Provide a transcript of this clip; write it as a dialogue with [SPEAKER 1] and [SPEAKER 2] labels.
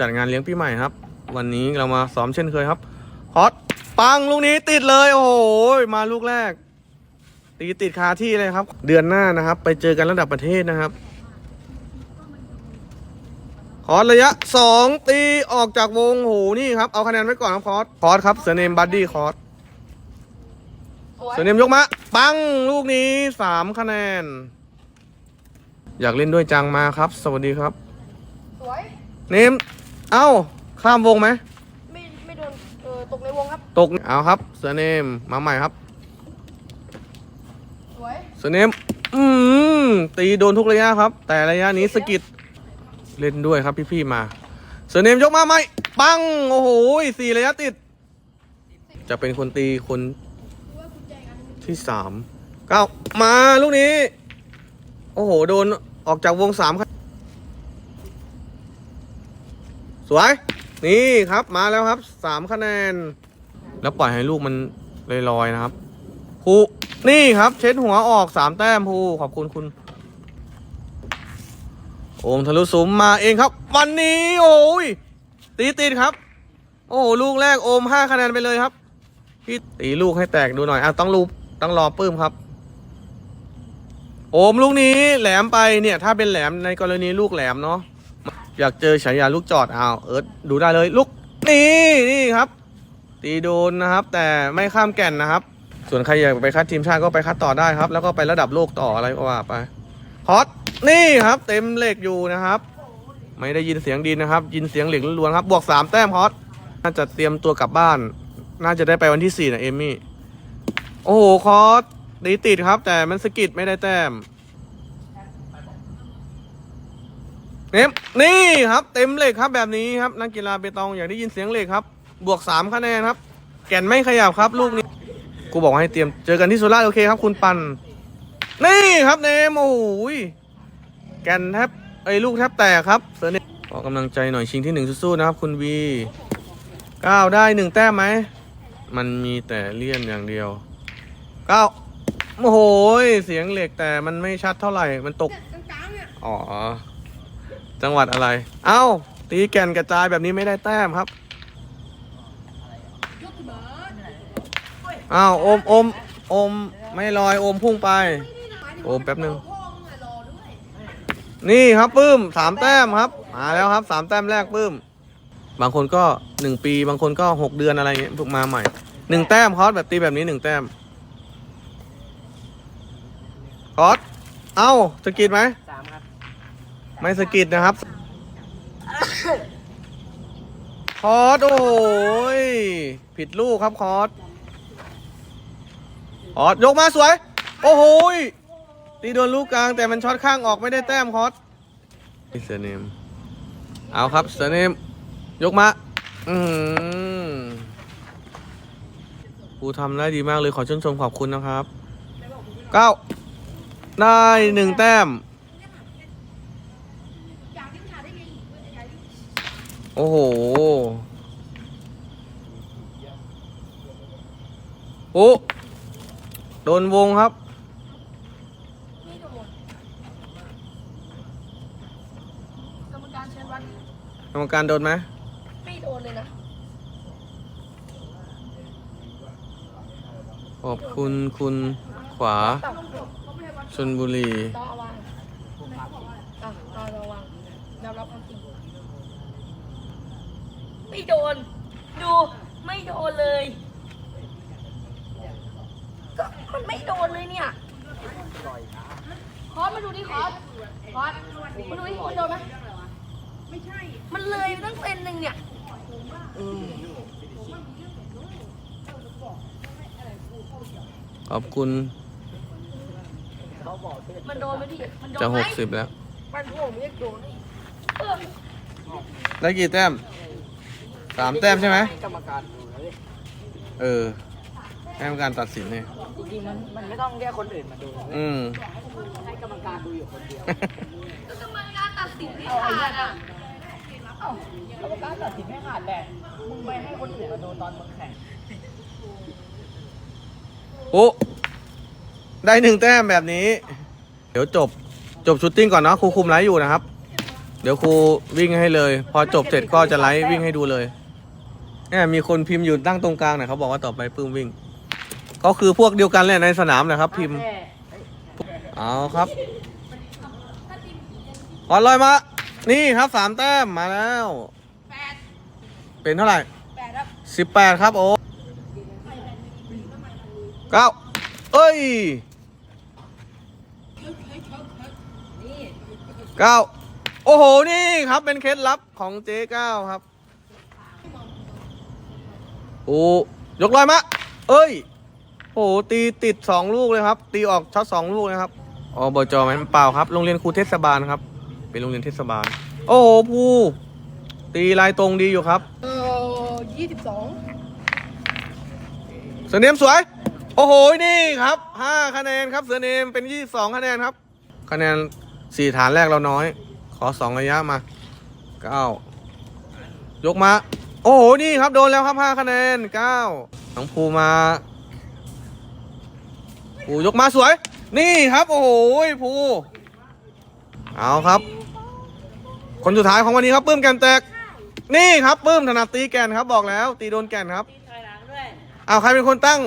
[SPEAKER 1] จัดงานเลี้ยงปีใหม่ครับ วันนี้เรามาซ้อมเช่นเคยครับฮอตปังลูกนี้ติดเลยโอ้โหมาลูกแรก ตีติดคาที่เลยครับ เดือนหน้านะครับ ไปเจอกันระดับประเทศนะครับคอร์สระยะสองตีออกจากวงโหนี่ครับ เอาคะแนนไว้ก่อนครับคอร์สคอร์สครับเสเนมบัดดี้คอร์สเสเนมยกมาปังลูกนี้สามคะแนน อยากเล่นด้วยจังมาครับ สวัสดีครับเนม เอ้า ข้ามวงไหม
[SPEAKER 2] ไม่ไม่โดนเออตกในวงครับ
[SPEAKER 1] ตก เอาครับ เสือเนม มาใหม่ครับ
[SPEAKER 2] สวย
[SPEAKER 1] เสือเนม อืมตีโดนทุกระยะครับ แต่ระยะนี้สะกิด เล่นด้วยครับพี่ๆมา เสือเนมยกมาไหม ปัง โอ้โหสี่ระยะติด จะเป็นคนตีคนที่สามเก้ามาลูกนี้ โอ้โห โดนออกจากวงสามครับ สวย นี่ครับมาแล้วครับสามคะแนน แล้วปล่อยให้ลูกมันลอยๆนะครับภูนี่ครับเช็ดหัวออกสามแต้มภูขอบคุณคุณ โอมทะลุสุมมาเองครับ วันนี้โอ้ยตีติดครับ โอ้ลูกแรกโอมห้าคะแนนไปเลยครับพี่ตีลูกให้แตกดูหน่อยอะต้องรูปต้องรอปื้มครับ โอมลูกนี้แหลมไปเนี่ย ถ้าเป็นแหลมในกรณีลูกแหลมเนาะ อยากเจอฉายาลูกจอดอ้าวเอิร์ธดูได้เลยลูกนี่นี่ครับ ตีโดนนะครับ แต่ไม่ข้ามแก่นนะครับ ส่วนใครอยากไปคัดทีมชาติก็ไปคัดต่อได้ครับ แล้วก็ไประดับโลกต่ออะไรก็ว่าไปฮอตนี่ครับ เต็มเหล็กอยู่นะครับ ไม่ได้ยินเสียงดินนะครับ ยินเสียงเหล็กล้วนครับ บวกสามแต้มฮอตน่าจะเตรียมตัวกลับบ้าน น่าจะได้ไปวันที่สี่นะเอมี่โอ้โหคอสตีติดครับ แต่มันสกิดไม่ได้แต้ม เนมนี่ครับ เต็มเหล็กครับแบบนี้ครับนักกีฬาเปตองอยากได้ยินเสียงเหล็กครับ บวกสามคะแนนครับ แก่นไม่ขยับครับ ลูกนี้ กูบอกให้เตรียมเจอกันที่สุราษฎร์โอเคครับ คุณปัน นี่ครับเนมโอ้โหยแก่นแทบไอ้ยลูกแทบแตกครับเสือเนมขอกำลังใจหน่อยชิงที่หนึ่งสู้ๆนะครับ คุณวีเก้าได้หนึ่งแต้มไหมมันมีแต่เลี่ยนอย่างเดียวเก้าโอ้โหยเสียงเหล็กแต่มันไม่ชัดเท่าไหร่มันตก
[SPEAKER 2] กลางๆเนี่ย
[SPEAKER 1] อ๋อ จังหวัดอะไร เอ้า ตีแก่นกระจายแบบนี้ไม่ได้แต้มครับ
[SPEAKER 2] เอา
[SPEAKER 1] วโอมโอมโอมไม่ลอยโอมพุ่งไป โอมแป๊บหนึ่ง นี่ครับปื้มสามแต้มครับ มาแล้วครับสามแต้มแรกปื้ม บางคนก็หนึ่งปี บางคนก็หกเดือนอะไรเงี้ยพวกมาใหม่หนึ่งแต้มคอสแบบตีแบบนี้หนึ่งแต้มคอสเอ้าสะกิดไหม ไม่สะกิดนะครับคอร์สโอ้ยผิดลูกครับคอร์สคอร์สยกมาสวย โอ้โหยตีโดนลูกกลางแต่มันช็อตข้างออกไม่ได้แต้มคอร์สเซเนมเอาครับเซเนมยกมา อืมครูทำได้ดีมากเลยขอชื่นชมขอบคุณนะครับเก้าได้หนึ่งแต้ม
[SPEAKER 2] อยากที่ขาดได้ไงอีกเว้ยอยากที่
[SPEAKER 1] โอ้โห โอ้โดนวงครับ
[SPEAKER 2] นี่โดนกรรมการเชิญวัด
[SPEAKER 1] กรรมการโดนไหม
[SPEAKER 2] ไม่โดนเลยนะ
[SPEAKER 1] ขอบคุณคุณขวา
[SPEAKER 2] ต่ำเขาไม่ได้วัด
[SPEAKER 1] ชนบุรี
[SPEAKER 2] ต้องเอาวางอะเอาระวังยอมรับความจริง
[SPEAKER 3] ไม่โดน ดูไม่โดนเลย ก็มันไม่โดนเลยเนี่ย
[SPEAKER 2] คอสมาดูดิคอสคอสมาดูดิมันโดนไหม
[SPEAKER 3] มันเลยไปตั้งเซนหนึ่งเนี่ย
[SPEAKER 1] ขอบคุณ
[SPEAKER 3] มันโดนไหมพี่มันโดน
[SPEAKER 1] จะ
[SPEAKER 3] ไห
[SPEAKER 1] ห
[SPEAKER 3] ม
[SPEAKER 1] กสิบแล้ว
[SPEAKER 2] มันโผมเรียกโดน
[SPEAKER 3] เออ
[SPEAKER 1] ได้กี่แต้ม สามแต้มใช่ไหม
[SPEAKER 4] กรรมการดูนะดิ
[SPEAKER 1] เออให้กรรมการตัดสินเนี่ย
[SPEAKER 4] จริงๆมันมันไม่ต้องเรียกคนอื่นมาดูนะเว้ย
[SPEAKER 1] อืม
[SPEAKER 4] ให้กรรมการดูอยู่คนเดียว
[SPEAKER 3] ก็กรรมการตัดสินไม่ขาดอะ
[SPEAKER 4] เอ้ากรรมการตัดสินไม่ขาดแต่มึงไปให้คนอื่นมาดูตอนมึงแข่ง
[SPEAKER 1] โอ้ได้หนึ่งแต้มแบบนี้ เดี๋ยวจบจบชุดติ้งก่อนเนาะครูคุมไลฟ์อยู่นะครับ เดี๋ยวครูวิ่งให้เลย พอจบเสร็จก็จะไลฟ์วิ่งให้ดูเลย เนี่ยมีคนพิมพ์อยู่ตั้งตรงกลางเนี่ยเขาบอกว่าต่อไปปื้มวิ่งก็คือพวกเดียวกันแหละในสนามแหละครับ พิมพ์เอาครับบอลลอยมา นี่ครับสามแต้มมาแล้ว เป็นเท่าไหร่
[SPEAKER 2] แปดครับ
[SPEAKER 1] สิบแปดครับโอ้เก้าเอ้ยเก้าโอ้โห นี่ครับเป็นเคล็ดลับของเจ๊เก้าครับ โอ้ยกลอยมา เอ้ย โอ้โหตีติดสองลูกเลยครับ ตีออกช็อตสองลูกเลยครับอ๋อบจมันเปล่าครับ โรงเรียนครูเทศบาลครับ เป็นโรงเรียนเทศบาล โอ้โหภูตีลายตรงดีอยู่ครับ
[SPEAKER 2] เออยี่สิบสอง
[SPEAKER 1] เสือเนมสวย โอ้โห นี่ครับห้าคะแนนครับ เสือเนมเป็นยี่สองคะแนนครับ คะแนนสี่ฐานแรกเราน้อย ขอสองระยะมาเก้ายกมา โอ้โห นี่ครับ โดนแล้วครับห้าคะแนนเก้าน้องภูมาภูยกมาสวย นี่ครับ โอ้โหภูเอาครับ คนสุดท้ายของวันนี้ครับปื้มแกนแตก นี่ครับปื้มถนัดตีแกนครับ บอกแล้ว ตีโดนแกนครับ
[SPEAKER 4] ถอยหลังด้วย
[SPEAKER 1] เอาใครเป็นคนตั้ง